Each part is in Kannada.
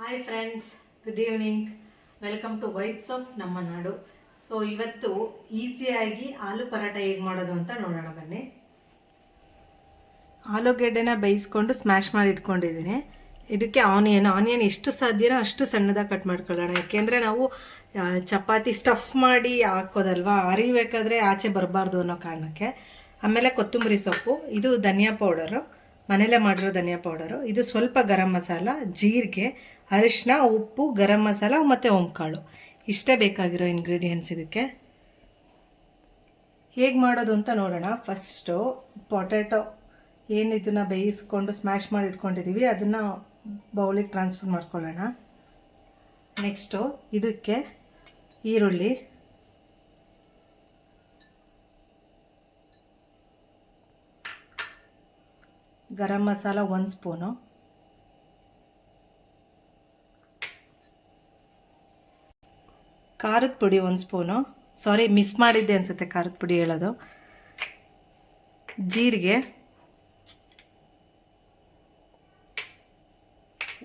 Hi friends good evening welcome to vibes of ನಮ್ಮ ನಾಡು ಸೊ ಇವತ್ತು ಈಸಿಯಾಗಿ ಆಲೂ ಪರಾಟ ಹೇಗೆ ಮಾಡೋದು ಅಂತ ನೋಡೋಣ ಬನ್ನಿ. ಆಲೂಗೆಡ್ಡೆನ ಬೇಯಿಸ್ಕೊಂಡು ಸ್ಮ್ಯಾಶ್ ಮಾಡಿ ಇಟ್ಕೊಂಡಿದ್ದೀನಿ. ಇದಕ್ಕೆ ಆನಿಯನ್ ಆನಿಯನ್ ಎಷ್ಟು ಸಾಧ್ಯನೋ ಅಷ್ಟು ಸಣ್ಣದಾಗಿ ಕಟ್ ಮಾಡ್ಕೊಳ್ಳೋಣ. ಯಾಕೆಂದರೆ ನಾವು ಚಪಾತಿ ಸ್ಟಫ್ ಮಾಡಿ ಹಾಕೋದಲ್ವಾ? ಅರಿಬೇಕಾದ್ರೆ ಆಚೆ ಬರಬಾರ್ದು ಅನ್ನೋ ಕಾರಣಕ್ಕೆ. ಆಮೇಲೆ ಕೊತ್ತಂಬರಿ ಸೊಪ್ಪು, ಇದು ಧನಿಯಾ ಪೌಡರು ಮನೇಲೇ ಮಾಡಿರೋ ಧನಿಯಾ ಪೌಡರು. ಇದು ಸ್ವಲ್ಪ ಗರಂ ಮಸಾಲ, ಜೀರಿಗೆ ಅರಿಶಿನ ಉಪ್ಪು, ಗರಂ ಮಸಾಲ ಮತ್ತು ಓಂಕಾಳು. ಇಷ್ಟೇ ಬೇಕಾಗಿರೋ ಇಂಗ್ರೀಡಿಯೆಂಟ್ಸ್ ಇದಕ್ಕೆ. ಹೇಗೆ ಮಾಡೋದು ಅಂತ ನೋಡೋಣ. ಫಸ್ಟು ಪೊಟ್ಯಾಟೊ ಏನು ಇದನ್ನು ಬೇಯಿಸ್ಕೊಂಡು ಸ್ಮ್ಯಾಶ್ ಮಾಡಿ ಇಟ್ಕೊಂಡಿದ್ದೀವಿ ಅದನ್ನು ಬೌಲಿಗೆ ಟ್ರಾನ್ಸ್ಫರ್ ಮಾಡ್ಕೊಳ್ಳೋಣ. ನೆಕ್ಸ್ಟು ಇದಕ್ಕೆ ಈರುಳ್ಳಿ ಗರಂ ಮಸಾಲ ಒಂದು ಸ್ಪೂನು. ಖಾರದ ಪುಡಿ ಒಂದು ಸ್ಪೂನು. ಸಾರಿ ಮಿಸ್ ಮಾಡಿದ್ದೆ ಅನಿಸುತ್ತೆ ಖಾರದ ಪುಡಿ ಹೇಳೋದು. ಜೀರಿಗೆ.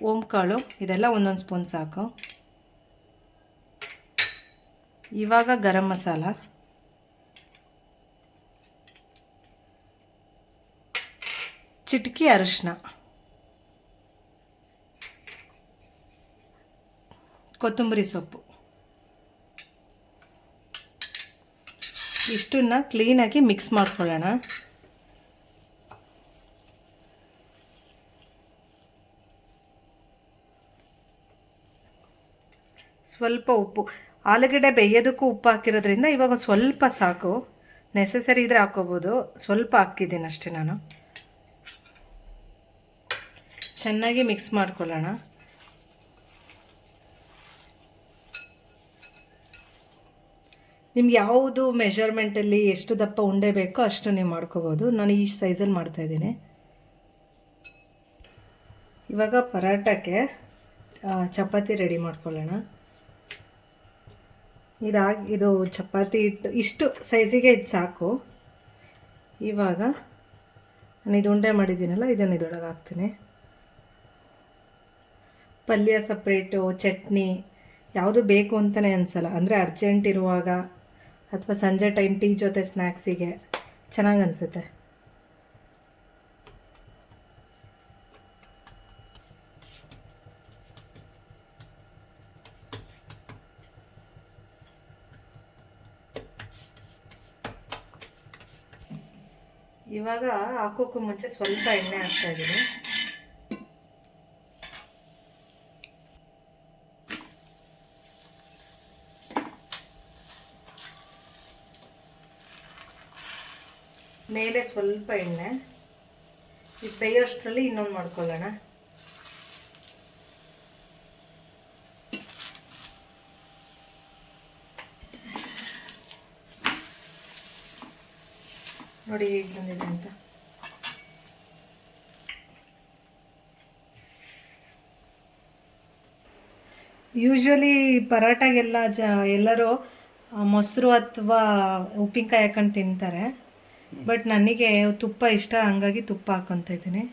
ಓಂಕಾಳು, ಇದೆಲ್ಲ ಒಂದೊಂದು ಸ್ಪೂನ್ ಸಾಕು. ಇವಾಗ ಗರಂ ಮಸಾಲ. ಚಿಟಕಿ ಅರಿಶಿನ. ಕೊತ್ತಂಬರಿ ಸೊಪ್ಪು. ಇಷ್ಟನ್ನ ಕ್ಲೀನಾಗಿ ಮಿಕ್ಸ್ ಮಾಡ್ಕೊಳ್ಳೋಣ. ಸ್ವಲ್ಪ ಉಪ್ಪು. ಆಲೂಗಡ್ಡೆ ಬೇಯೋದಕ್ಕೂ ಉಪ್ಪು ಹಾಕಿರೋದ್ರಿಂದ ಇವಾಗ ಸ್ವಲ್ಪ ಸಾಕು. ನೆಸೆಸರಿ ಇದ್ರೆ ಹಾಕೋಬೋದು ಸ್ವಲ್ಪ ಹಾಕಿದ್ದೀನಿ ಅಷ್ಟೇ ನಾನು. ಚೆನ್ನಾಗಿ ಮಿಕ್ಸ್ ಮಾಡ್ಕೊಳ್ಳೋಣ. ನಿಮ್ಗೆ ಯಾವುದು ಮೆಷರ್ಮೆಂಟಲ್ಲಿ ಎಷ್ಟು ದಪ್ಪ ಉಂಡೆ ಬೇಕೋ ಅಷ್ಟು ನೀವು ಮಾಡ್ಕೋಬೋದು. ನಾನು ಈ ಸೈಜಲ್ಲಿ ಮಾಡ್ತಾಯಿದ್ದೀನಿ ಇವಾಗ ಪರಾಟಕ್ಕೆ ಚಪಾತಿ ರೆಡಿ ಮಾಡ್ಕೊಳ್ಳೋಣ. ಇದಾಗಿ, ಇದು ಚಪಾತಿ ಇಟ್ಟು ಇಷ್ಟು ಸೈಜಿಗೆ ಇದು ಸಾಕು. ಇವಾಗ ನಾನು ಇದು ಉಂಡೆ ಮಾಡಿದ್ದೀನಲ್ಲ, ಇದನ್ನು ಇದೊಳಗೆ ಹಾಕ್ತೀನಿ. ಪಲ್ಯ ಸಪ್ರೇಟು, ಚಟ್ನಿ, ಯಾವುದು ಬೇಕು ಅಂತಲೇ ಅನಿಸಲ್ಲ. ಅಂದರೆ ಅರ್ಜೆಂಟ್ ಇರುವಾಗ ಅಥವಾ ಸಂಜೆ ಟೈಮ್ ಟೀ ಜೊತೆ ಸ್ನ್ಯಾಕ್ಸಿಗೆ ಚೆನ್ನಾಗಿ ಅನಿಸುತ್ತೆ. ಇವಾಗ ಹಾಕೋಕ್ಕೂ ಮುಂಚೆ ಸ್ವಲ್ಪ ಎಣ್ಣೆ ಹಾಕ್ತಾ ಇದ್ದೀನಿ. ಮೇಲೆ ಸ್ವಲ್ಪ ಎಣ್ಣೆ. ಇದು ಬೇಯೋಷ್ಟರಲ್ಲಿ ಇನ್ನೊಂದು ಮಾಡ್ಕೊಳ್ಳೋಣ. ನೋಡಿ ಹೇಗೆ ಬಂದಿದೆ ಅಂತ. ಯೂಶ್ವಲಿ ಪರೋಟಾಗೆಲ್ಲ ಜ ಎಲ್ಲರೂ ಮೊಸರು ಅಥವಾ ಉಪ್ಪಿನಕಾಯಿ ಹಾಕೊಂಡು ತಿಂತಾರೆ. ಬಟ್ ನನಗೆ ತುಪ್ಪ ಇಷ್ಟ, ಹಂಗಾಗಿ ತುಪ್ಪ ಹಾಕೊತ ಇದ್ದೀನಿ.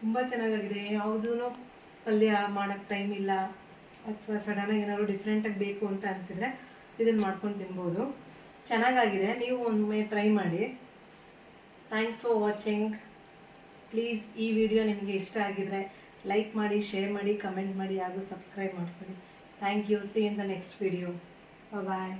ತುಂಬ ಚೆನ್ನಾಗಾಗಿದೆ. ಯಾವುದೂ ಪಲ್ಯ ಮಾಡೋಕ್ಕೆ ಟೈಮ್ ಇಲ್ಲ. ಅಥವಾ ಸಡನ್ನಾಗಿ ಏನಾದ್ರು ಡಿಫ್ರೆಂಟಾಗಿ ಬೇಕು ಅಂತ ಅನಿಸಿದ್ರೆ ಇದನ್ನು ಮಾಡ್ಕೊಂಡು ತಿನ್ಬೋದು. ಚೆನ್ನಾಗಾಗಿದೆ. ನೀವು ಒಮ್ಮೆ ಟ್ರೈ ಮಾಡಿ. ಥ್ಯಾಂಕ್ಸ್ ಫಾರ್ ವಾಚಿಂಗ್ ಪ್ಲೀಸ್ ಈ ವಿಡಿಯೋ ನಿಮಗೆ ಇಷ್ಟ ಆಗಿದ್ರೆ ಲೈಕ್ ಮಾಡಿ ಶೇರ್ ಮಾಡಿ ಕಮೆಂಟ್ ಮಾಡಿ ಹಾಗೂ ಸಬ್ಸ್ಕ್ರೈಬ್ ಮಾಡ್ಕೊಳ್ಳಿ. Thank you see in the next video bye